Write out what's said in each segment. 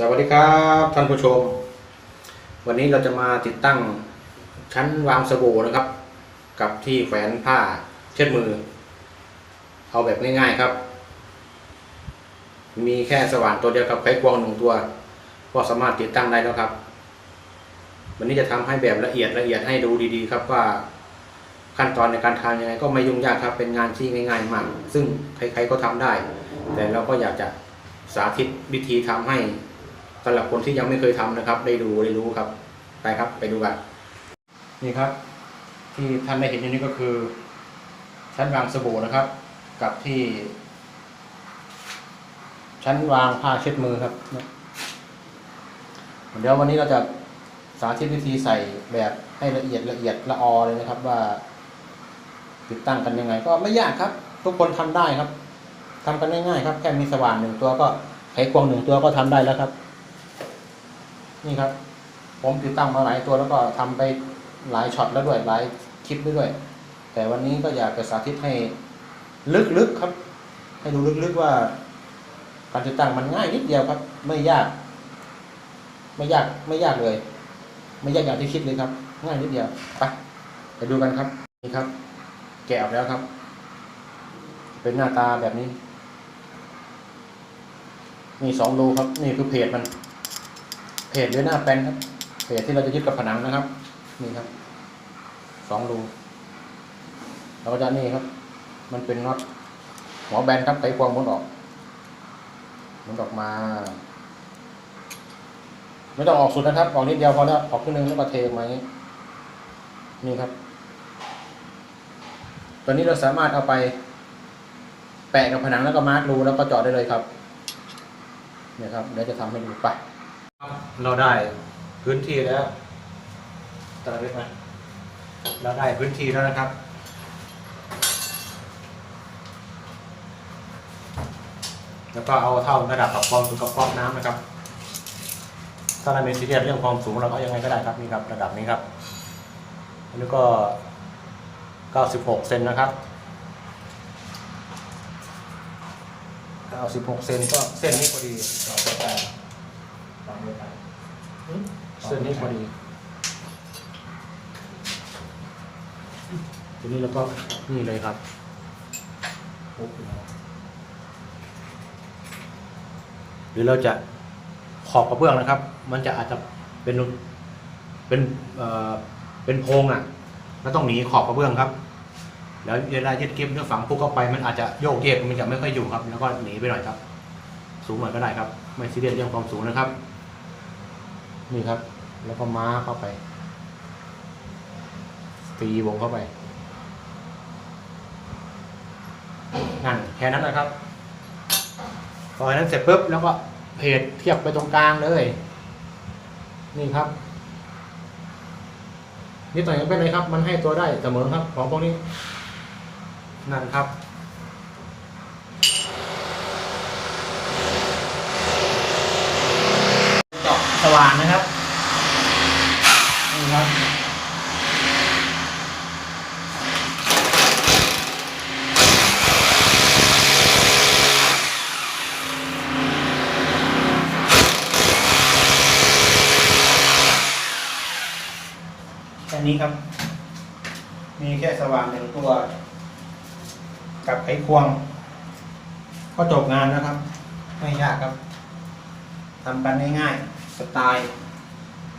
สวัสดีครับท่านผู้ชม วันนี้เราจะมาติดตั้งชั้นวางสบู่นะครับ กับที่แขวนผ้าเช็ดมือ เอาแบบง่ายๆครับ มีแค่สว่านตัวเดียวกับไขควงหนึ่งตัว ก็สามารถติดตั้งได้แล้วครับ วันนี้จะทำให้แบบละเอียดละเอียดให้ดูดีๆ ครับว่า ขั้นตอนในการทำยังไงก็ไม่ยุ่งยากครับเป็นงานที่ง่าย ๆ มาก ซึ่งใครๆก็ทำได้ แต่เราก็อยากจะสาธิตวิธีทำให้ สำหรับคนที่ยังไม่เคยทำนะครับ ได้ดูได้รู้ครับ ไปครับ ไปดูกัน นี่ครับ ที่ท่านได้เห็นอยู่นี้ก็คือ ชั้นวางสบู่นะครับ กับที่ ชั้นวางผ้าเช็ดมือครับเดี๋ยววันนี้เราจะสาธิตวิธีใส่แบบให้ละเอียดละเอียดละออเลยนะครับว่า ติดตั้งกันยังไง ก็ไม่ยากครับ ทุกคนทำได้ครับทำกันง่ายๆครับ แค่มีสว่านหนึ่งตัวก็ไขควงหนึ่งตัวก็ทำได้แล้วครับ นี่ครับ ผมติดตั้งมาหลายตัวแล้วก็ทำไปหลายช็อตแล้วด้วยหลายคลิปด้วย แต่วันนี้ก็อยากจะสาธิตให้ลึกๆครับ ให้ดูลึกๆว่า การติดตั้งมันง่ายนิดเดียวครับ ไม่ยาก ไม่ยากไม่ยากเลย ไม่ยากอย่างที่คิดเลยครับ ง่ายนิดเดียวไปไปดูกันครับนี่ครับ แกะออกแล้วครับ เป็นหน้าตาแบบนี้ นี่สองรูครับ นี่คือเพจมัน เพจหรือหน้าแปลนครับเพจที่เราจะยึดกับผนังนะครับ นี่ครับสองรูแล้วก็จะนี่ครับ มันเป็นน็อตหัวแบนครับไขควงมุนออกมุนออกมา ไม่ต้องออกสุดนะครับออกนิดเดียวพอแล้วออกครึ่งนึงแล้วก็เทออกมาอย่างนี้นี่ครับ ตัวนี้เราสามารถเอาไป แปะกับผนังแล้วก็มาร์กรูแล้วก็เจาะได้เลยครับเนี่ยครับเดี๋ยวจะทำให้ดูไป เราได้พื้นที่แล้วตระเวนไหมเราได้พื้นที่แล้วนะครับ แล้วก็เอาเท่าระดับกับความสูงกับความน้ำนะครับ ถ้าเราเป็นซีเรียสเรื่องความสูงเราก็ยังไงก็ได้ครับนี่ครับระดับนี้ครับอันนี้ก็ 96 เซนนะครับ96เซนก็เส้นนี้พอดีเราก็ไปฟังด้วยกัน เส้นนี้พอดีทีนี้เราก็นี่เลยครับหรือเราจะขอบกระเบื้องนะครับ มันจะอาจจะเป็นเป็นเอ่อเป็นโพรงอะแล้วต้องหนีขอบกระเบื้องครับ แล้วเวลายึดเก็บเนื้อฝังปุ๊บเข้าไป มันอาจจะโยกเยกมันจะไม่ค่อยอยู่ครับ แล้วก็หนีไปหน่อยครับ สูงหน่อยก็ได้ครับ ไม่ซีเรียสเรื่องความสูงนะครับ นี่ครับ แล้วก็ม้าเข้าไป ตีวงเข้าไปนั่นแค่นั้นนะครับพออันนั้นเสร็จปุ๊บแล้วก็เพจเทียบไปตรงกลางเลย นี่ครับนี่ต่อยไม่เป็นไรครับ มันให้ตัวได้เสมอครับ ของพวกนี้ นั่นครับเจาะส ว่านนะครับนี่ครับแค่นี้ครับ มีแค่สว่านหนึ่งตัว กับไขควง ก็จบงานนะครับ ไม่ยากครับทำกันง่ายๆ สไตล์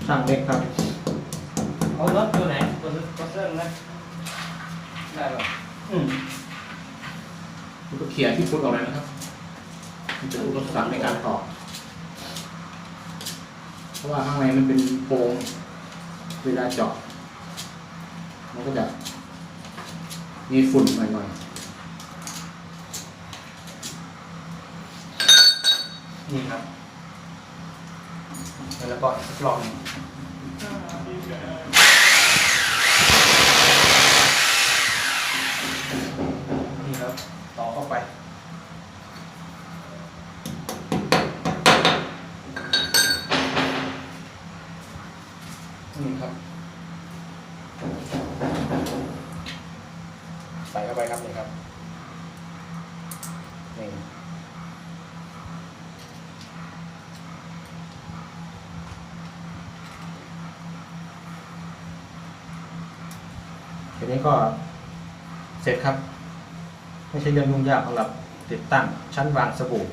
ช่างเล็กครับเอารถตัวไหนตัวตัวเส้นนะได้ป่ะอืมมันก็เขี่ยที่ฟุตออกมานะครับมันจะอุปสรรคในการต่อเพราะว่าข้างในมันเป็นโพรงเวลาเจาะมันก็จะมีฝุ่นหน่อยๆนี่ครับ แล้วก็กรองนี่ครับต่อเข้าไปนี่ครับ ใส่เข้าไปครับนี่ครับ นี่ นี้ก็เสร็จครับ ไม่ใช่เรื่องยุ่งยากสำหรับติดตั้งชั้นวางสบู่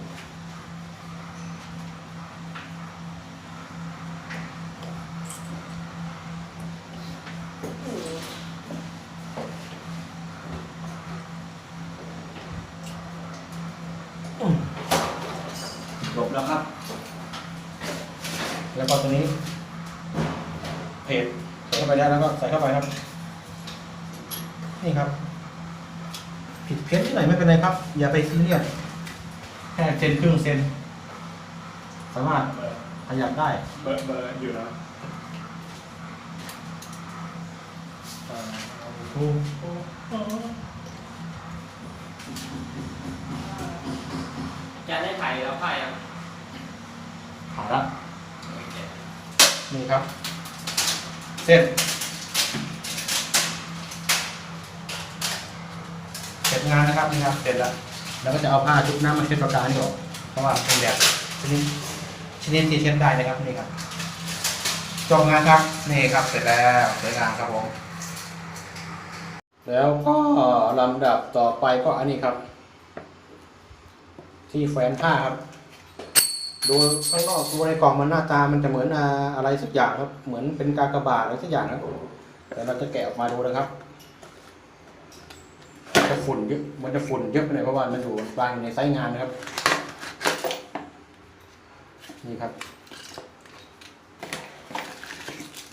จบแล้วครับ แล้วก็ตัวนี้เพจใส่เข้าไปแล้วแล้วก็ใส่เข้าไปครับ นี่ครับ ผิดเพี้ยนที่ไหนไม่เป็นไรครับ อย่าไปซีเรียสแค่เซนครึ่งเซนสามารถขยับได้เบอร์เบอร์อยู่นะจะได้ไผ่แล้วไผ่อะขาละนี่ครับ เสร็จ เส ร็จงานนะครับนี่ครับเสร็จแล้วแล้วก็จะเอาผ้าชุบน้ำมาเช็ดปากกานี่ออกเพราะว่าเป็นแบบชนิดชนิดที่เช็ดได้นะครับนี่ครับจบงานครับนี่ครับเสร็จแล้วสวยงามครับผมแล้วก็ลำดับต่อไปก็อันนี้ครับ ที่แขวนผ้าครับดูข้างนอกดูในกล่องมันหน้าตามันจะเหมือนอะไรสักอย่างครับ เหมือนเป็นกากบาทอะไรสักอย่างครับแต่เราจะแกะออกมาดูนะครับ ฝุ่นเยอะมันจะฝุ่นเยอะไปหน่อยเพราะว่ามันอยู่วางอยู่ในไซส์งานนะครับ นี่ครับ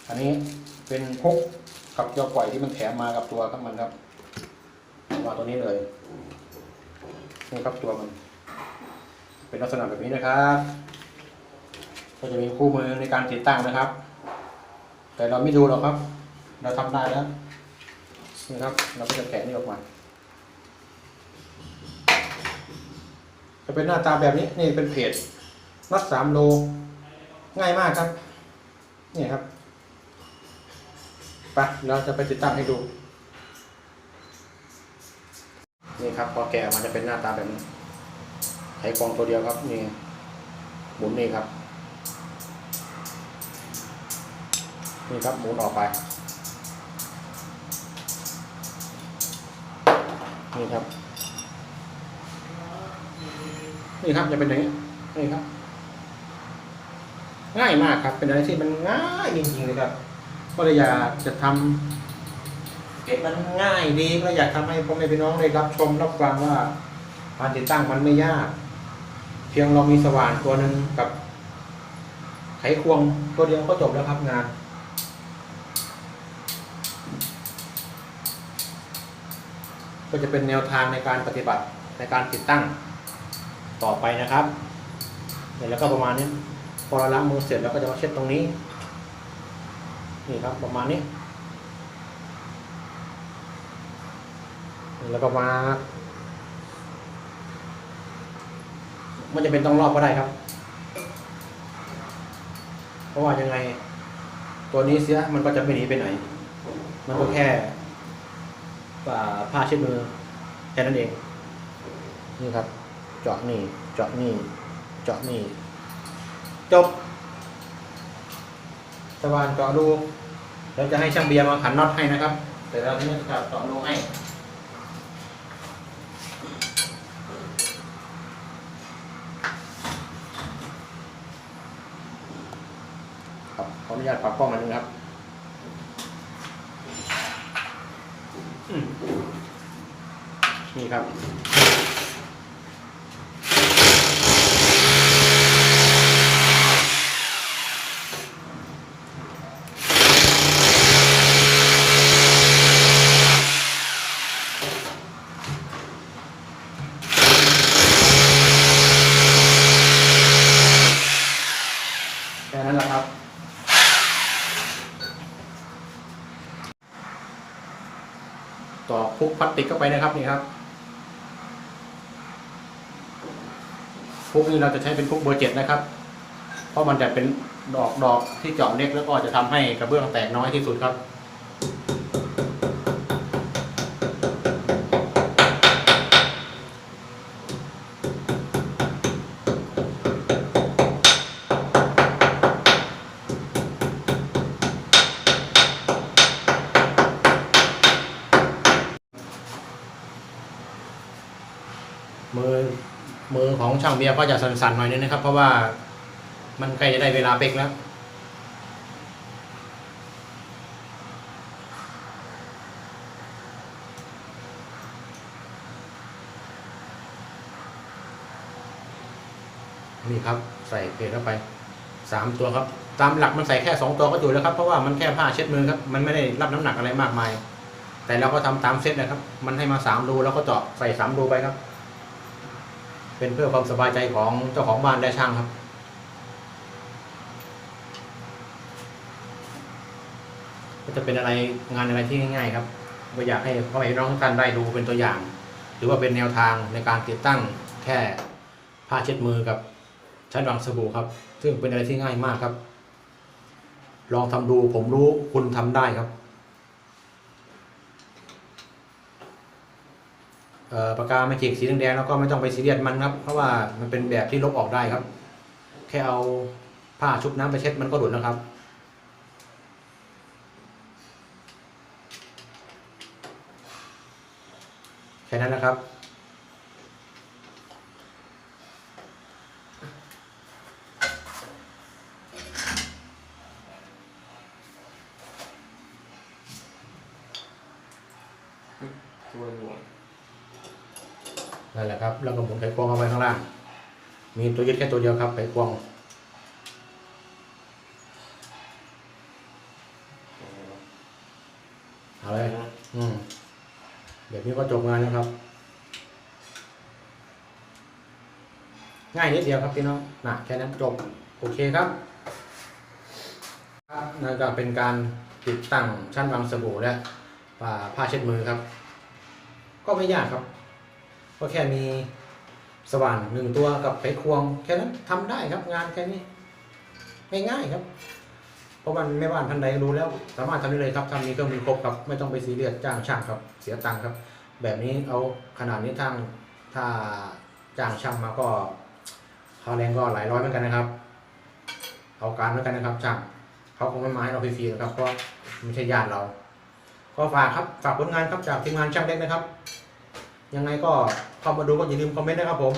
อันนี้เป็นพกกับยอปล่อยที่มันแถมมากับตัวครับมันครับวาตัวนี้เลยนี่ครับตัวมัน เป็นลักษณะแบบนี้นะครับ ก็จะมีคู่มือในการติดตั้งนะครับ แต่เราไม่ดูหรอกครับ เราทำได้แล้วนี่ครับ เราก็จะแกะนี่ออกมา จะเป็นหน้าตาแบบนี้นี่เป็นเพจนัดสามโล ง่ายมากครับ นี่ครับไปเราจะไปติดตั้งให้ดู นี่ครับพอแกะออกมาจะเป็นหน้าตาแบบนี้ไขควงตัวเดียวครับนี่หมุนนี่ครับ นี่ครับหมุนออกไป นี่ครับ นี่ครับจะเป็นอย่างนี้นี่ครับ ง่ายมากครับ เป็นอะไรที่มันง่ายจริงๆเลยครับก็เลยอยากจะทำเก็บมันง่ายดีก็อยากทำให้พ่อแม่พี่น้องได้รับชมรับฟังว่าการติดตั้งมันไม่ยาก เพียงเรามีสว่านตัวหนึ่งกับ ไขควงตัวเดียวก็จบแล้วครับงานก็จะเป็นแนวทางในการปฏิบัติในการติดตั้ง ต่อไปนะครับเนี่ยแล้วก็ประมาณนี้พอเราล้างมือเสร็จแล้วก็จะมาเช็ดตรงนี้ นี่ครับประมาณนี้ แล้วก็มา มันจะเป็นต้องรอบก็ได้ครับ เพราะว่ายังไง ตัวนี้เสียมันก็จะไม่หนีไปไหน มันก็แค่ผ้าเช็ดมือแค่นั้นเอง นี่ครับ เจาะนี่ เจาะนี่ เจาะนี่ จบสว่านเจาะรูเราจะให้ช่างเบียร์มาขันน็อตให้นะครับ แต่เราที่นี่จะเจาะรูให้ครับขออนุญาตปรับกล้องมาหนึ่งครับอืมนี่ครับ แค่นั้นแหละครับ ต่อ พุกพลาสติกเข้าไปนะครับนี่ครับพวกนี้เราจะใช้เป็นพวกเบอร์เจ็ดนะครับ เพราะมันจะเป็นดอกดอกที่เจาะเล็กแล้วก็จะทำให้กระเบื้องแตกน้อยที่สุดครับ มือของช่างเบียร์ก็จะสั่นๆหน่อยนึงนะครับ เพราะว่ามันใกล้จะได้เวลาเป๊กแล้ว นี่ครับใส่เพจเข้าไปสามตัวครับ ตามหลักมันใส่แค่สองตัวก็อยู่แล้วครับ เพราะว่ามันแค่ผ้าเช็ดมือครับ มันไม่ได้รับน้ำหนักอะไรมากมาย แต่เราก็ทำตามเซตนะครับ มันให้มาสามรูแล้วก็เจาะใส่สามรูไปครับ เป็นเพื่อความสบายใจของเจ้าของบ้านและช่างครับ ก็จะเป็นอะไรงานอะไรที่ง่าย ๆ ครับก็อยากให้พ่อแม่พี่น้องทุกท่านได้ดูเป็นตัวอย่าง หรือว่าเป็นแนวทางในการติดตั้งแค่ผ้าเช็ดมือกับใช้รองสบู่ครับ ซึ่งเป็นอะไรที่ง่ายมากครับ ลองทำดูผมรู้คุณทำได้ครับเอ่อ ปากกาไม่จิกสีแดงๆแล้วก็ไม่ต้องไปซีเรียสมันครับ เพราะว่ามันเป็นแบบที่ลบออกได้ครับ แค่เอาผ้าชุบน้ำไปเช็ดมันก็หลุดแล้วครับแค่นั้นนะครับ ตัวหลวง นั่น แล้วก็หมุนไขควงเข้าไปข้างล่าง มีตัวยึดแค่ตัวเดียวครับไขควงเอาเลยอืมเดี๋ยวนี้ก็จบงานแล้วครับ ง่ายนิดเดียวครับพี่น้องนะแค่นั้นจบ โอเคครับนั่นก็เป็นการติดตั้งชั้นวางสบู่และผ้าเช็ดมือครับ ก็ไม่ยากครับ ก็แค่มีสว่านหนึ่งตัวกับไขควง แค่นั้นทำได้ครับงานแค่นี้ง่ายๆครับ เพราะมันไม่ว่านท่านใดรู้แล้ว สามารถทำได้เลยครับทำนี้ก็มีครบครับ ไม่ต้องไปซีเรียสจ้างช่างครับ เสียตังค์ครับ แบบนี้เอาขนาดนี้ทางถ้าจ้างช่างมาก็ค่าแรงก็หลายร้อยเหมือนกันนะครับ เอาการเหมือนกันนะครับช่างเขาคงไม่มาให้เราฟรีๆหรอกครับเพราะไม่ใช่ญาติเรา ก็ฝากครับฝากผลงานครับจากทีมงานช่างเล็กนะครับ ยังไงก็ เข้ามาดูก็อย่าลืมคอมเมนต์นะครับผม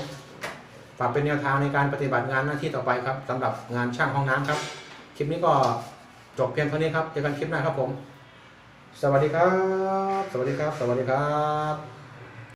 ฝากเป็นแนวทางในการปฏิบัติงานหน้าที่ต่อไปครับสำหรับงานช่างห้องน้ำครับ คลิปนี้ก็จบเพียงเท่านี้ครับเจอกันคลิปหน้าครับผม สวัสดีครับ สวัสดีครับ สวัสดีครับ